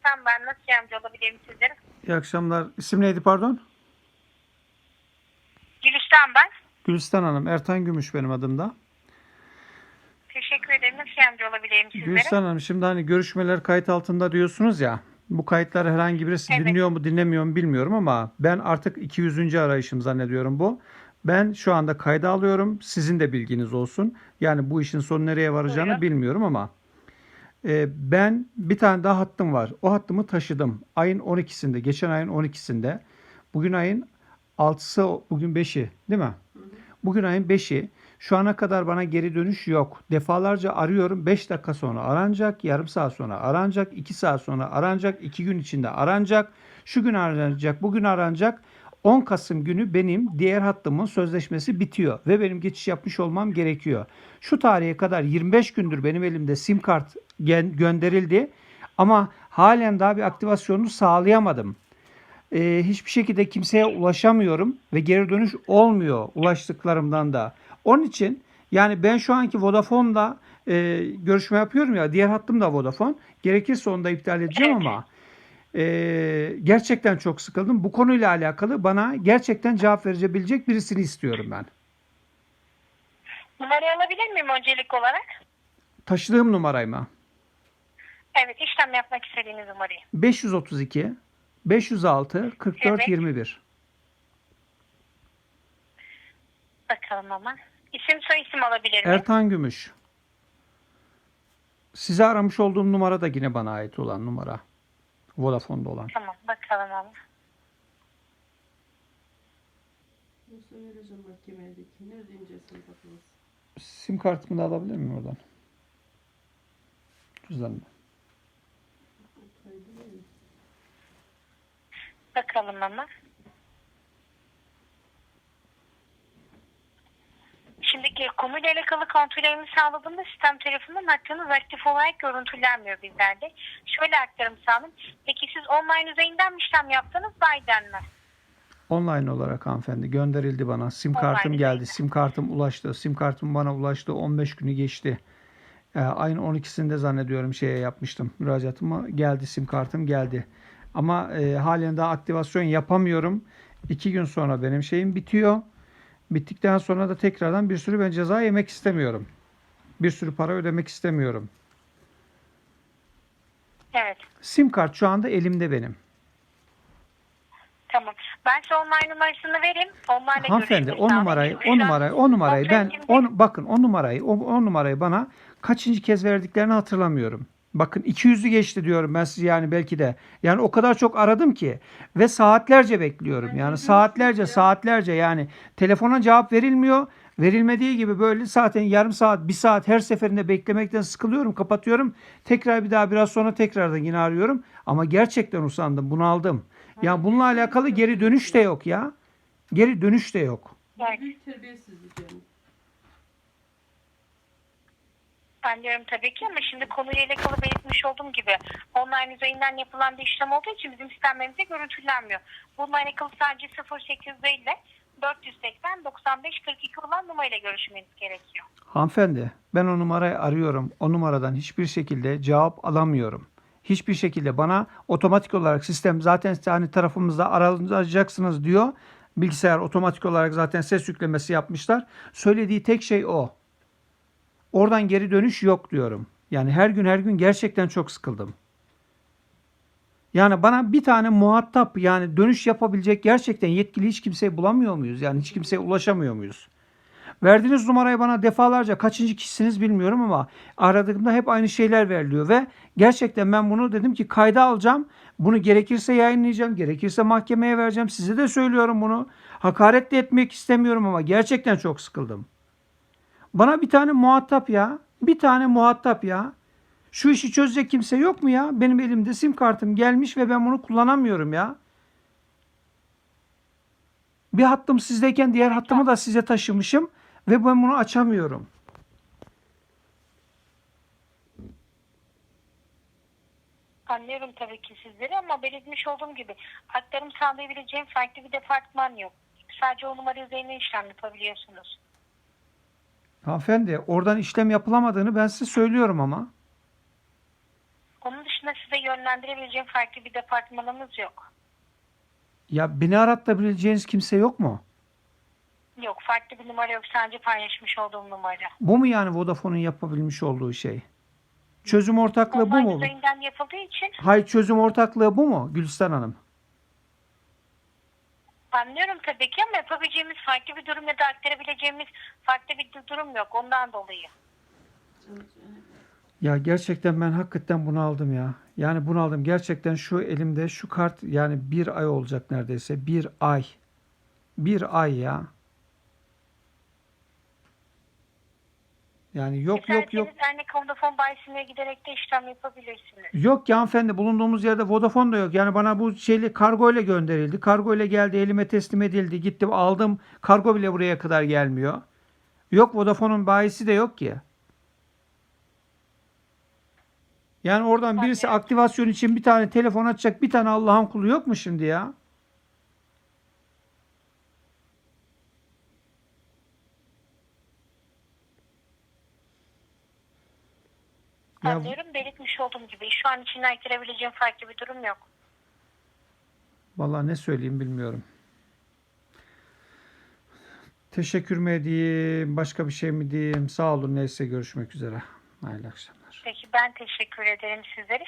Gülten ben. Nasıl yardımcı olabilirim sizlere? İyi akşamlar. İsim neydi pardon? Gülistan ben. Gülistan Hanım. Ertan Gümüş benim adım da. Teşekkür ederim. Nasıl yardımcı olabilirim sizlere? Gülistan Hanım şimdi hani görüşmeler kayıt altında diyorsunuz ya. Bu kayıtları herhangi birisi Evet. dinliyor mu dinlemiyor mu bilmiyorum ama ben artık 200. arayışım zannediyorum bu. Ben şu anda kayda alıyorum. Sizin de bilginiz olsun. Yani bu işin sonu nereye varacağını Buyurun. bilmiyorum ama ben bir tane daha hattım var. O hattımı taşıdım. Ayın 12'sinde, geçen ayın 12'sinde. Bugün ayın 6'sı, bugün 5'i değil mi? Bugün ayın 5'i. Şu ana kadar bana geri dönüş yok. Defalarca arıyorum. 5 dakika sonra aranacak, yarım saat sonra aranacak, 2 saat sonra aranacak, 2 gün içinde aranacak, şu gün aranacak, bugün aranacak. 10 Kasım günü benim diğer hattımın sözleşmesi bitiyor ve benim geçiş yapmış olmam gerekiyor. Şu tarihe kadar 25 gündür benim elimde sim kart gönderildi ama halen daha bir aktivasyonunu sağlayamadım. Ee, hiçbir şekilde kimseye ulaşamıyorum ve geri dönüş olmuyor ulaştıklarımdan da. Onun için yani ben şu anki Vodafone'da e, görüşme yapıyorum ya diğer hattım da Vodafone. Gerekirse onu da iptal edeceğim ama e, gerçekten çok sıkıldım. Bu konuyla alakalı bana gerçekten cevap verebilecek birisini istiyorum ben. Numarayı alabilir miyim öncelik olarak? Taşıdığım numarayı mı? Evet işlem yapmak istediğiniz numarayı. 532 506 44 Evet. 21. Bakalım ama. İsim soy isim alabilir miyim? Ertan Gümüş. Size aramış olduğum numara da yine bana ait olan numara. Vodafone'da olan. Tamam bakalım ama. Yoksa vereceğim mahkemedeki. Sim kartımı da alabilir miyim oradan? Cüzdanımı. Bakalım ama. Şimdiki konuyla alakalı kontrollerimi sağladığımda sistem tarafından hakkınız aktif olarak görüntülenmiyor bizlerde. Şöyle aktarım sağlayayım. Peki siz online üzerinden mi işlem yaptınız Biden mi? Online olarak hanımefendi gönderildi bana. Sim Online kartım geldi. üzerinden. Sim kartım ulaştı. Sim kartım bana ulaştı. 15 günü geçti. Ee, ayın 12'sinde zannediyorum şeye yapmıştım. Müracaatımı geldi. Sim kartım geldi. Ama e, halen daha aktivasyon yapamıyorum. İki gün sonra benim şeyim bitiyor. Bittikten sonra da tekrardan bir sürü ben ceza yemek istemiyorum. Bir sürü para ödemek istemiyorum. Evet. Sim kart şu anda elimde benim. Tamam. Ben size online numarasını vereyim. Online Hanımefendi o numarayı o numarayı o numarayı ben on, bakın o numarayı o, o numarayı bana kaçıncı kez verdiklerini hatırlamıyorum. Bakın 200'ü geçti diyorum ben size yani belki de. Yani o kadar çok aradım ki ve saatlerce bekliyorum. Yani saatlerce saatlerce yani telefona cevap verilmiyor. Verilmediği gibi böyle zaten yarım saat, bir saat her seferinde beklemekten sıkılıyorum, kapatıyorum. Tekrar bir daha biraz sonra tekrardan yine arıyorum. Ama gerçekten usandım, bunaldım. Ya bununla alakalı geri dönüş de yok ya. Geri dönüş de yok. Terbiyesizlik yani. Anlıyorum tabii ki ama şimdi konuyla alakalı belirtmiş olduğum gibi online üzerinden yapılan bir işlem olduğu için bizim sistemlerimizde görüntülenmiyor. Bununla alakalı sadece 0850 480 95 42 olan numarayla görüşmeniz gerekiyor. Hanımefendi ben o numarayı arıyorum. O numaradan hiçbir şekilde cevap alamıyorum. Hiçbir şekilde bana otomatik olarak sistem zaten hani tarafımızda aranacaksınız diyor. Bilgisayar otomatik olarak zaten ses yüklemesi yapmışlar. Söylediği tek şey o. Oradan geri dönüş yok diyorum. Yani her gün her gün gerçekten çok sıkıldım. Yani bana bir tane muhatap yani dönüş yapabilecek gerçekten yetkili hiç kimseyi bulamıyor muyuz? Yani hiç kimseye ulaşamıyor muyuz? Verdiğiniz numarayı bana defalarca kaçıncı kişisiniz bilmiyorum ama aradığımda hep aynı şeyler veriliyor ve gerçekten ben bunu dedim ki kayda alacağım. Bunu gerekirse yayınlayacağım, gerekirse mahkemeye vereceğim. Size de söylüyorum bunu. Hakaret de etmek istemiyorum ama gerçekten çok sıkıldım. Bana bir tane muhatap ya. Bir tane muhatap ya. Şu işi çözecek kimse yok mu ya? Benim elimde sim kartım gelmiş ve ben bunu kullanamıyorum ya. Bir hattım sizdeyken diğer hattımı da size taşımışım ve ben bunu açamıyorum. Anlıyorum tabii ki sizleri ama belirtmiş olduğum gibi aktarım sağlayabileceğim farklı bir departman yok. Sadece o numara üzerinden işlem yapabiliyorsunuz. Hanımefendi oradan işlem yapılamadığını ben size söylüyorum ama. Onun dışında size yönlendirebileceğim farklı bir departmanımız yok. Ya beni aratabileceğiniz kimse yok mu? Yok farklı bir numara yok. Sadece paylaşmış olduğum numara. Bu mu yani Vodafone'un yapabilmiş olduğu şey? Çözüm ortaklığı bu Online mu? üzerinden yapıldığı için Hayır çözüm ortaklığı bu mu Gülistan Hanım? Anlıyorum tabii ki ama yapabileceğimiz farklı bir durum ya da aktarabileceğimiz farklı bir durum yok. Ondan dolayı. Ya gerçekten ben hakikaten bunu aldım ya. Yani bunu aldım. Gerçekten şu elimde şu kart yani bir ay olacak neredeyse. Bir ay. Bir ay ya. Yani yok yok yok. İsterseniz Ernek Vodafone bayisine giderek de işlem yapabilirsiniz. Yok ya hanımefendi bulunduğumuz yerde Vodafone da yok. Yani bana bu şeyli kargo ile gönderildi. Kargo ile geldi elime teslim edildi. Gittim aldım. Kargo bile buraya kadar gelmiyor. Yok Vodafone'un bayisi de yok ki. Yani oradan birisi aktivasyon için bir tane telefon açacak bir tane Allah'ın kulu yok mu şimdi ya? Ya- Anlıyorum. Belirtmiş olduğum gibi şu an için aktarabileceğim farklı bir durum yok. Vallahi ne söyleyeyim bilmiyorum. Teşekkür mü edeyim, başka bir şey mi diyeyim? Sağ olun. Neyse görüşmek üzere. Hayırlı akşamlar. Peki ben teşekkür ederim sizlere.